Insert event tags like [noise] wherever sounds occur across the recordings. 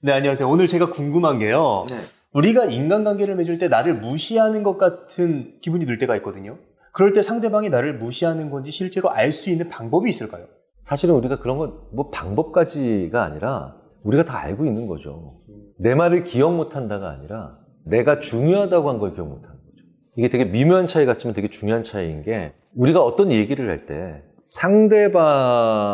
네, 안녕하세요. 오늘 제가 궁금한 게요. 네. 우리가 인간관계를 맺을 때 나를 무시하는 것 같은 기분이 들 때가 있거든요. 그럴 때 상대방이 나를 무시하는 건지 실제로 알 수 있는 방법이 있을까요? 사실은 우리가 그런 건 뭐 방법까지가 아니라 우리가 다 알고 있는 거죠. 내 말을 기억 못 한다가 아니라 내가 중요하다고 한 걸 기억 못 하는 거죠. 이게 되게 미묘한 차이 같지만 되게 중요한 차이인 게 우리가 어떤 얘기를 할 때 상대방의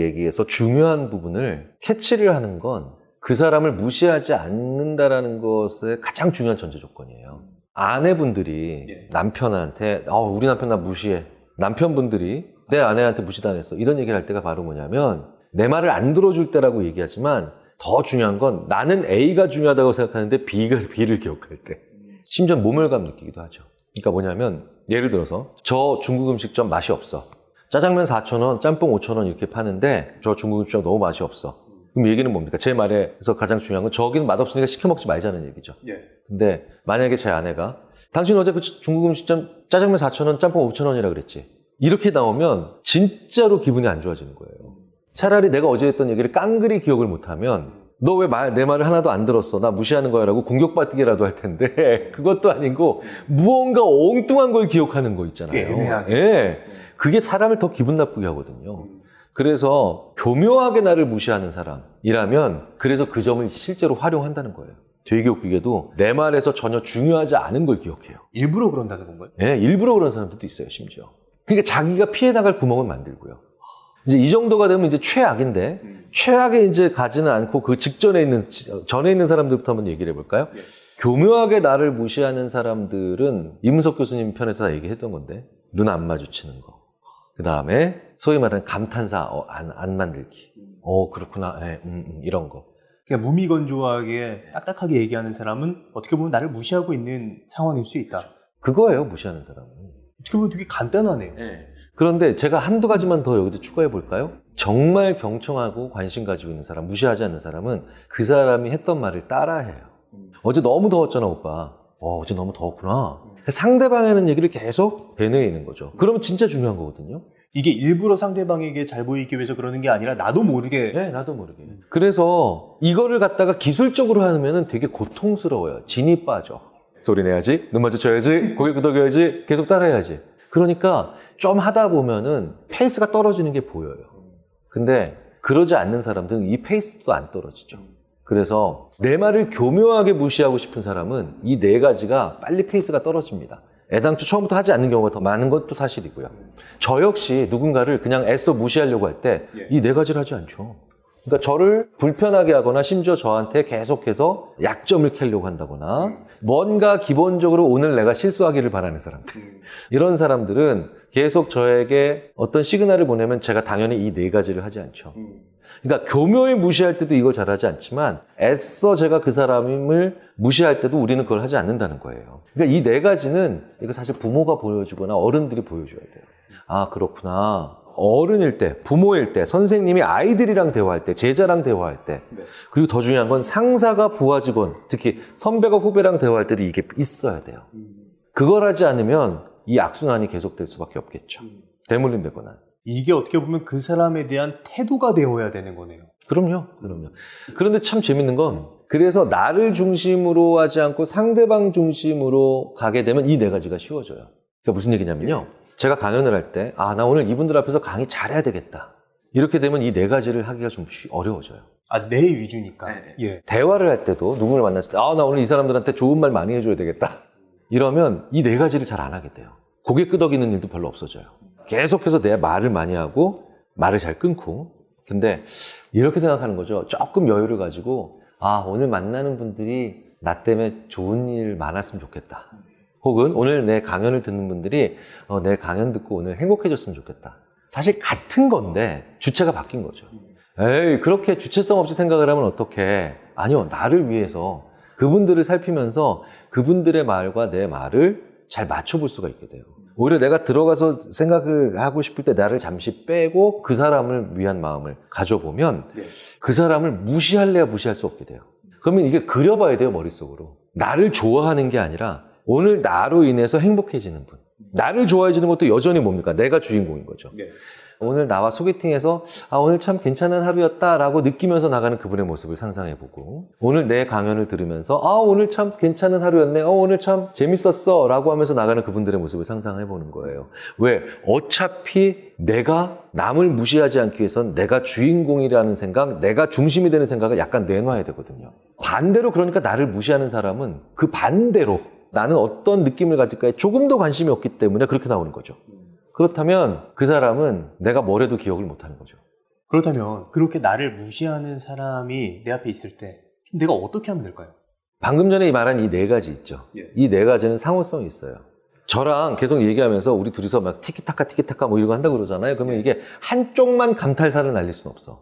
얘기에서 중요한 부분을 캐치를 하는 건 그 사람을 무시하지 않는다라는 것의 가장 중요한 전제 조건이에요. 아내분들이 예. 남편한테 어, 우리 남편 나 무시해. 남편분들이 내 아내한테 무시당했어. 이런 얘기를 할 때가 바로 뭐냐면 내 말을 안 들어줄 때라고 얘기하지만 더 중요한 건 나는 A가 중요하다고 생각하는데 B가 B를 기억할 때. 심지어 모멸감 느끼기도 하죠. 그러니까 뭐냐면 예를 들어서 저 중국 음식점 맛이 없어. 짜장면 4,000원, 짬뽕 5,000원 이렇게 파는데 저 중국 음식점 너무 맛이 없어. 그럼 얘기는 뭡니까? 제 말에서 가장 중요한 건 저기는 맛없으니까 시켜 먹지 말자는 얘기죠. 예. 근데 만약에 제 아내가 당신 어제 그 중국 음식점 짜장면 4,000원, 짬뽕 5,000원이라 그랬지. 이렇게 나오면 진짜로 기분이 안 좋아지는 거예요. 차라리 내가 어제 했던 얘기를 깡그리 기억을 못하면 너 왜 내 말을 하나도 안 들었어? 나 무시하는 거야 라고 공격받기라도 할 텐데 [laughs] 그것도 아니고 무언가 엉뚱한 걸 기억하는 거 있잖아요. 꽤 애매하게. 예. 그게 사람을 더 기분 나쁘게 하거든요. 그래서 교묘하게 나를 무시하는 사람이라면 그래서 그 점을 실제로 활용한다는 거예요. 되게 웃기게도 내 말에서 전혀 중요하지 않은 걸 기억해요. 일부러 그런다는 건가요? 예, 일부러 그런 사람들도 있어요, 심지어. 그러니까 자기가 피해 나갈 구멍을 만들고요. 이제 이 정도가 되면 이제 최악인데 최악에 이제 가지는 않고 그 직전에 있는 전에 있는 사람들부터 한번 얘기를 해볼까요? 예. 교묘하게 나를 무시하는 사람들은 임은석 교수님 편에서 다 얘기했던 건데 눈 안 마주치는 거. 그 다음에 소위 말하는 감탄사 어, 안, 안 만들기. 어 그렇구나. 예, 음, 음, 이런 거. 그냥 무미건조하게 딱딱하게 얘기하는 사람은 어떻게 보면 나를 무시하고 있는 상황일 수 있다. 그거예요 무시하는 사람은. 어떻게 보면 되게 간단하네요. 그런데 제가 한두 가지만 더 여기도 추가해 볼까요? 정말 경청하고 관심 가지고 있는 사람, 무시하지 않는 사람은 그 사람이 했던 말을 따라해요. 어제 너무 더웠잖아, 오빠. 어, 어제 너무 더웠구나. 상대방이 하는 얘기를 계속 되뇌이는 거죠. 그러면 진짜 중요한 거거든요. 이게 일부러 상대방에게 잘 보이기 위해서 그러는 게 아니라 나도 모르게 네, 나도 모르게. 그래서 이거를 갖다가 기술적으로 하면은 되게 고통스러워요. 진이 빠져. 소리 내야지, 눈 마주쳐야지, 고개 끄덕여야지, 계속 따라해야지. 그러니까 좀 하다 보면은 페이스가 떨어지는 게 보여요. 근데 그러지 않는 사람들은 이 페이스도 안 떨어지죠. 그래서 내 말을 교묘하게 무시하고 싶은 사람은 이 네 가지가 빨리 페이스가 떨어집니다. 애당초 처음부터 하지 않는 경우가 더 많은 것도 사실이고요. 저 역시 누군가를 그냥 애써 무시하려고 할 때 이 네 가지를 하지 않죠. 그러니까 저를 불편하게 하거나 심지어 저한테 계속해서 약점을 캐려고 한다거나 뭔가 기본적으로 오늘 내가 실수하기를 바라는 사람들. 이런 사람들은 계속 저에게 어떤 시그널을 보내면 제가 당연히 이 네 가지를 하지 않죠. 그러니까 교묘히 무시할 때도 이걸 잘하지 않지만 애써 제가 그 사람을 무시할 때도 우리는 그걸 하지 않는다는 거예요. 그러니까 이 네 가지는 이거 사실 부모가 보여주거나 어른들이 보여줘야 돼요. 아 그렇구나. 어른일 때, 부모일 때, 선생님이 아이들이랑 대화할 때, 제자랑 대화할 때, 네. 그리고 더 중요한 건 상사가 부하 직원, 특히 선배가 후배랑 대화할 때도 이게 있어야 돼요. 그걸 하지 않으면 이 악순환이 계속될 수밖에 없겠죠. 대물림 되거나. 이게 어떻게 보면 그 사람에 대한 태도가 되어야 되는 거네요. 그럼요, 그럼요. 그런데 참 재밌는 건 그래서 나를 중심으로 하지 않고 상대방 중심으로 가게 되면 이 네 가지가 쉬워져요. 그러니까 무슨 얘기냐면요. 제가 강연을 할 때, 아, 나 오늘 이분들 앞에서 강의 잘해야 되겠다. 이렇게 되면 이 네 가지를 하기가 좀 쉬- 어려워져요. 아, 내 위주니까. 네. 예. 대화를 할 때도 누군가를 만났을 때, 아, 나 오늘 이 사람들한테 좋은 말 많이 해줘야 되겠다. 이러면 이 네 가지를 잘 안 하게 돼요. 고개 끄덕이는 일도 별로 없어져요. 계속해서 내 말을 많이 하고, 말을 잘 끊고. 근데 이렇게 생각하는 거죠. 조금 여유를 가지고, 아, 오늘 만나는 분들이 나 때문에 좋은 일 많았으면 좋겠다. 혹은 오늘 내 강연을 듣는 분들이 어, 내 강연 듣고 오늘 행복해졌으면 좋겠다. 사실 같은 건데 주체가 바뀐 거죠. 에이, 그렇게 주체성 없이 생각을 하면 어떡해. 아니요, 나를 위해서 그분들을 살피면서 그분들의 말과 내 말을 잘 맞춰볼 수가 있게 돼요. 오히려 내가 들어가서 생각을 하고 싶을 때 나를 잠시 빼고 그 사람을 위한 마음을 가져보면 네. 그 사람을 무시할래야 무시할 수 없게 돼요. 그러면 이게 그려봐야 돼요, 머릿속으로. 나를 좋아하는 게 아니라 오늘 나로 인해서 행복해지는 분. 나를 좋아해지는 것도 여전히 뭡니까? 내가 주인공인 거죠. 네. 오늘 나와 소개팅에서 아 오늘 참 괜찮은 하루였다라고 느끼면서 나가는 그분의 모습을 상상해 보고 오늘 내 강연을 들으면서 아 오늘 참 괜찮은 하루였네 어 오늘 참 재밌었어 라고 하면서 나가는 그분들의 모습을 상상해 보는 거예요 왜 어차피 내가 남을 무시하지 않기 위해선 내가 주인공이라는 생각 내가 중심이 되는 생각을 약간 내놔야 되거든요 반대로 그러니까 나를 무시하는 사람은 그 반대로 나는 어떤 느낌을 가질까에 조금도 관심이 없기 때문에 그렇게 나오는 거죠 그렇다면 그 사람은 내가 뭘 해도 기억을 못 하는 거죠. 그렇다면 그렇게 나를 무시하는 사람이 내 앞에 있을 때좀 내가 어떻게 하면 될까요? 방금 전에 말한 이 네 가지 있죠. 예. 이네 가지는 상호성이 있어요. 저랑 계속 얘기하면서 우리 둘이서 막 티키타카 티키타카 뭐 이런 거 한다고 그러잖아요. 그러면 이게 한쪽만 감탈사를 날릴 수는 없어.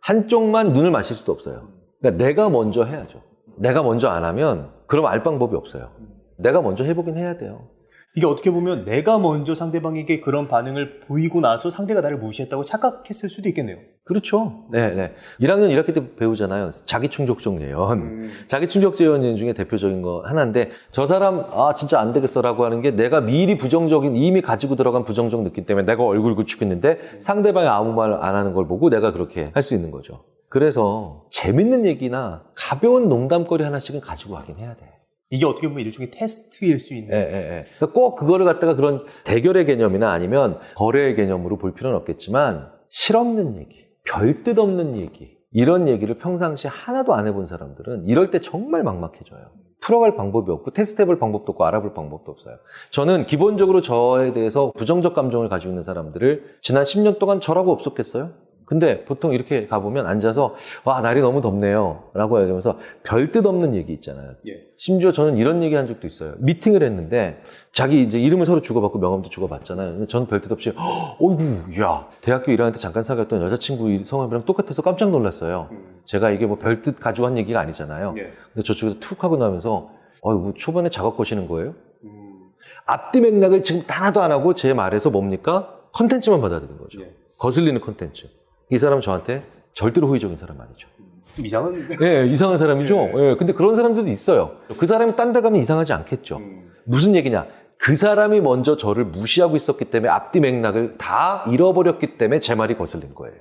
한쪽만 눈을 마실 수도 없어요. 그러니까 내가 먼저 해야죠. 내가 먼저 안 하면 그럼 알 방법이 없어요. 내가 먼저 해보긴 해야 돼요. 이게 어떻게 보면 내가 먼저 상대방에게 그런 반응을 보이고 나서 상대가 나를 무시했다고 착각했을 수도 있겠네요. 그렇죠. 네, 네. 1학년 1학기 때 배우잖아요. 자기 충족적 예언. 음. [laughs] 자기 충격 재현 중에 대표적인 거 하나인데 저 사람 아 진짜 안 되겠어라고 하는 게 내가 미리 부정적인 이미 가지고 들어간 부정적 느낌 때문에 내가 얼굴 굳히겠는데 상대방이 아무 말 안 하는 걸 보고 내가 그렇게 할 수 있는 거죠. 그래서 재밌는 얘기나 가벼운 농담거리 하나씩은 가지고 가긴 해야 돼. 이게 어떻게 보면 일종의 테스트일 수 있는. 예, 예, 예. 그래서 꼭 그거를 갖다가 그런 대결의 개념이나 아니면 거래의 개념으로 볼 필요는 없겠지만 실없는 얘기, 별뜻 없는 얘기 이런 얘기를 평상시 하나도 안 해본 사람들은 이럴 때 정말 막막해져요. 풀어갈 방법이 없고 테스트해볼 방법도 없고 알아볼 방법도 없어요. 저는 기본적으로 저에 대해서 부정적 감정을 가지고 있는 사람들을 지난 10년 동안 저라고 없었겠어요? 근데 보통 이렇게 가보면 앉아서 와 날이 너무 덥네요 라고 얘기하면서 별뜻 없는 얘기 있잖아요. 예. 심지어 저는 이런 얘기 한 적도 있어요. 미팅을 했는데 자기 이제 이름을 서로 주고받고 명함도 주고받잖아요. 근데 저는 별뜻 없이 "헉, 어이구 야 대학교 1학년 때 잠깐 사귀었던 여자친구 이 성함이랑 똑같아서 깜짝 놀랐어요. 음. 제가 이게 뭐 별뜻 가지고 한 얘기가 아니잖아요. 예. 근데 저쪽에서 툭 하고 나면서 어이구 초반에 작업 거시는 거예요? 음. 앞뒤 맥락을 지금 하나도 안 하고 제 말에서 뭡니까? 컨텐츠만 받아들인 거죠. 예. 거슬리는 컨텐츠. 이 사람 저한테 절대로 호의적인 사람 아니죠. 좀 이상한. [laughs] 예, 이상한 사람이죠. 네. 예, 근데 그런 사람들도 있어요. 그 사람이 딴 데 가면 이상하지 않겠죠. 음. 무슨 얘기냐? 그 사람이 먼저 저를 무시하고 있었기 때문에 앞뒤 맥락을 다 잃어버렸기 때문에 제 말이 거슬린 거예요.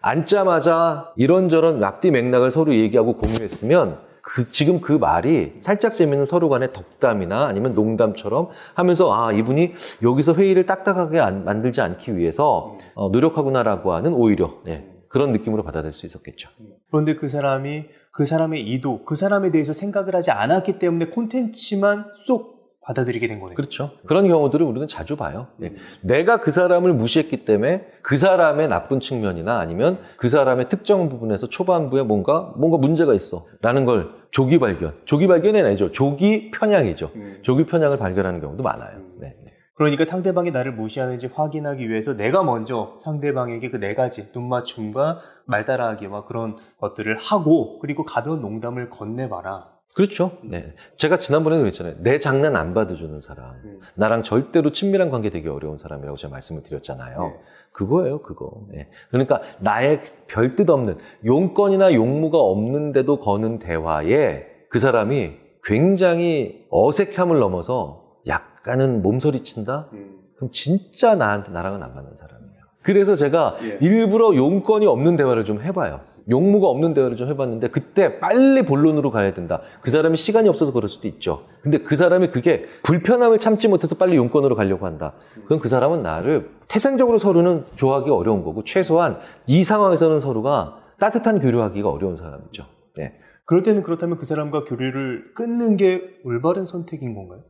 앉자마자 이런저런 앞뒤 맥락을 서로 얘기하고 공유했으면 그, 지금 그 말이 살짝 재미있는 서로 간의 덕담이나 아니면 농담처럼 하면서 아, 이분이 여기서 회의를 딱딱하게 안- 만들지 않기 위해서 어, 노력하구나라고 하는 오히려 예, 그런 느낌으로 받아들일 수 있었겠죠. 그런데 그 사람이 그 사람의 이도, 그 사람에 대해서 생각을 하지 않았기 때문에 콘텐츠만 쏙 받아들이게 된 거네요. 그렇죠. 그런 경우들을 우리는 자주 봐요. 예. 내가 그 사람을 무시했기 때문에 그 사람의 나쁜 측면이나 아니면 그 사람의 특정 부분에서 초반부에 뭔가 뭔가 문제가 있어라는 걸 조기 발견, 조기 발견이 아니죠. 조기 편향이죠. 음. 조기 편향을 발견하는 경우도 많아요. 네. 그러니까 상대방이 나를 무시하는지 확인하기 위해서 내가 먼저 상대방에게 그 네 가지 눈맞춤과 말 따라하기와 그런 것들을 하고 그리고 가벼운 농담을 건네봐라. 그렇죠. 네. 제가 지난번에도 그랬잖아요. 내 장난 안 받아주는 사람. 음. 나랑 절대로 친밀한 관계 되기 어려운 사람이라고 제가 말씀을 드렸잖아요. 네. 그거예요, 그거. 예. 그러니까 나의 별 뜻 없는 용건이나 용무가 없는데도 거는 대화에 그 사람이 굉장히 어색함을 넘어서 약간은 몸서리 친다? 음. 그럼 진짜 나한테 나랑은 안 맞는 사람이에요. 그래서 제가 예. 일부러 용건이 없는 대화를 좀 해봐요. 용무가 없는 대화를 좀 해봤는데 그때 빨리 본론으로 가야 된다. 그 사람이 시간이 없어서 그럴 수도 있죠. 근데 그 사람이 그게 불편함을 참지 못해서 빨리 용건으로 가려고 한다. 그럼 그 사람은 나를 태생적으로 서로는 좋아하기 어려운 거고 최소한 이 상황에서는 서로가 따뜻한 교류하기가 어려운 사람이죠. 네. 그럴 때는 그렇다면 그 사람과 교류를 끊는 게 올바른 선택인 건가요?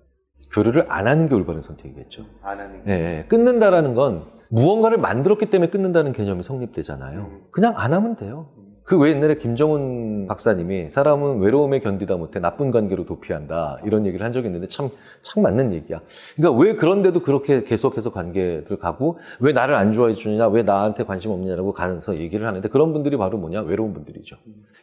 교류를 안 하는 게 올바른 선택이겠죠. 안 하는 예, 예. 끊는다라는 건 무언가를 만들었기 때문에 끊는다는 개념이 성립되잖아요. 음. 그냥 안 하면 돼요. 그왜 옛날에 김정은 박사님이 사람은 외로움에 견디다 못해 나쁜 관계로 도피한다 이런 얘기를 한 적이 있는데 참, 참 맞는 얘기야. 그러니까 왜 그런데도 그렇게 계속해서 관계를 가고 왜 나를 안 좋아해 주느냐 왜 나한테 관심 없느냐라고 가면서 얘기를 하는데 그런 분들이 바로 뭐냐 외로운 분들이죠.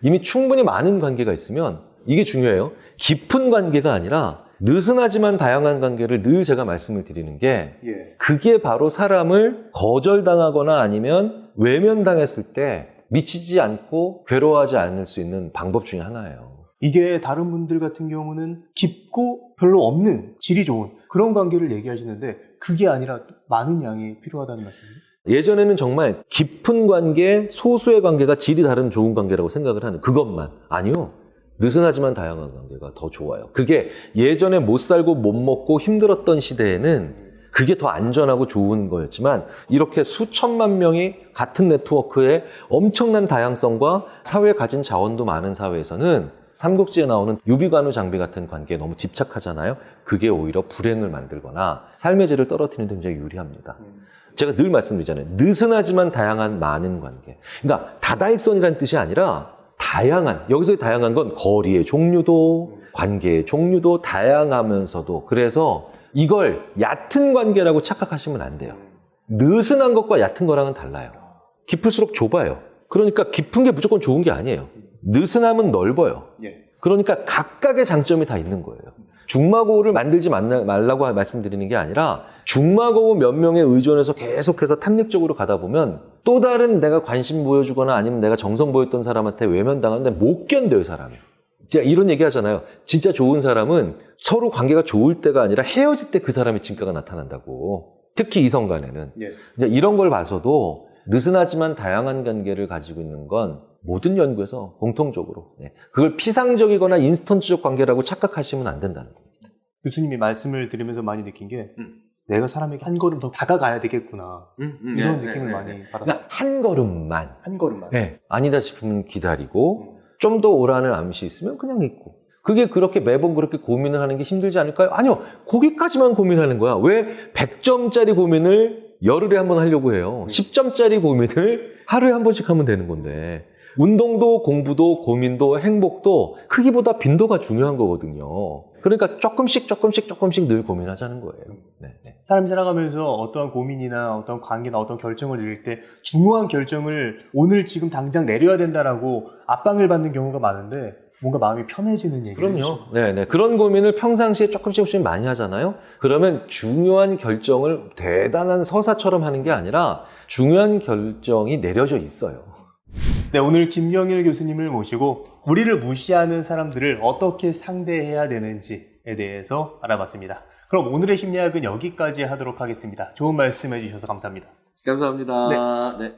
이미 충분히 많은 관계가 있으면 이게 중요해요. 깊은 관계가 아니라 느슨하지만 다양한 관계를 늘 제가 말씀을 드리는 게 예. 그게 바로 사람을 거절당하거나 아니면 외면당했을 때 미치지 않고 괴로워하지 않을 수 있는 방법 중에 하나예요. 이게 다른 분들 같은 경우는 깊고 별로 없는 질이 좋은 그런 관계를 얘기하시는데 그게 아니라 많은 양이 필요하다는 말씀이에요? 예전에는 정말 깊은 관계, 소수의 관계가 질이 다른 좋은 관계라고 생각을 하는 그것만. 아니요. 느슨하지만 다양한 관계가 더 좋아요. 그게 예전에 못 살고 못 먹고 힘들었던 시대에는 그게 더 안전하고 좋은 거였지만 이렇게 수천만 명이 같은 네트워크에 엄청난 다양성과 사회에 가진 자원도 많은 사회에서는 삼국지에 나오는 유비관우 장비 같은 관계에 너무 집착하잖아요. 그게 오히려 불행을 만들거나 삶의 질을 떨어뜨리는 데 굉장히 유리합니다. 제가 늘 말씀드리잖아요. 느슨하지만 다양한 많은 관계. 그러니까 다다익선이라는 뜻이 아니라 다양한, 여기서의 다양한 건 거리의 종류도, 관계의 종류도 다양하면서도 그래서 이걸 얕은 관계라고 착각하시면 안 돼요. 느슨한 것과 얕은 거랑은 달라요. 깊을수록 좁아요. 그러니까 깊은 게 무조건 좋은 게 아니에요. 느슨함은 넓어요. 예. 그러니까 각각의 장점이 다 있는 거예요. 중마고우를 만들지 말라- 말라고 말씀드리는 게 아니라 중마고우 몇 명에 의존해서 계속해서 탐닉적으로 가다 보면 또 다른 내가 관심 보여주거나 아니면 내가 정성 보였던 사람한테 외면당하는데 못 견뎌요, 사람이. 제가 이런 얘기 하잖아요. 진짜 좋은 사람은 서로 관계가 좋을 때가 아니라 헤어질 때 그 사람의 진가가 나타난다고. 특히 이성 간에는. 예. 이제 이런 걸 봐서도 느슨하지만 다양한 관계를 가지고 있는 건 모든 연구에서 공통적으로 네. 그걸 피상적이거나 인스턴트적 관계라고 착각하시면 안 된다는 거예요. 교수님이 말씀을 들으면서 많이 느낀 게 음. 내가 사람에게 한 걸음 더 다가가야 되겠구나 이런 느낌을 많이 받았어요. 그러니까 한 걸음만 한 걸음만. 네. 아니다 싶으면 기다리고 좀 더 오라는 암시 있으면 그냥 있고 그게 그렇게 매번 그렇게 고민을 하는 게 힘들지 않을까요? 아니요. 거기까지만 고민하는 거야. 왜 100점짜리 고민을 열흘에 한 번 하려고 해요. 10점짜리 고민을 하루에 한 번씩 하면 되는 건데 운동도 공부도 고민도 행복도 크기보다 빈도가 중요한 거거든요. 그러니까 조금씩 조금씩 조금씩 늘 고민하자는 거예요. 네, 네. 사람이 살아가면서 어떠한 고민이나 어떤 관계나 어떤 결정을 내릴 때 중요한 결정을 오늘 지금 당장 내려야 된다라고 압박을 받는 경우가 많은데 뭔가 마음이 편해지는 얘기를 그럼요. 네, 네. 그런 고민을 평상시에 조금씩 조금씩 많이 하잖아요. 그러면 중요한 결정을 대단한 서사처럼 하는 게 아니라 중요한 결정이 내려져 있어요. 네, 오늘 김경일 교수님을 모시고 우리를 무시하는 사람들을 어떻게 상대해야 되는지에 대해서 알아봤습니다. 그럼 오늘의 심리학은 여기까지 하도록 하겠습니다. 좋은 말씀 해주셔서 감사합니다. 감사합니다. 네.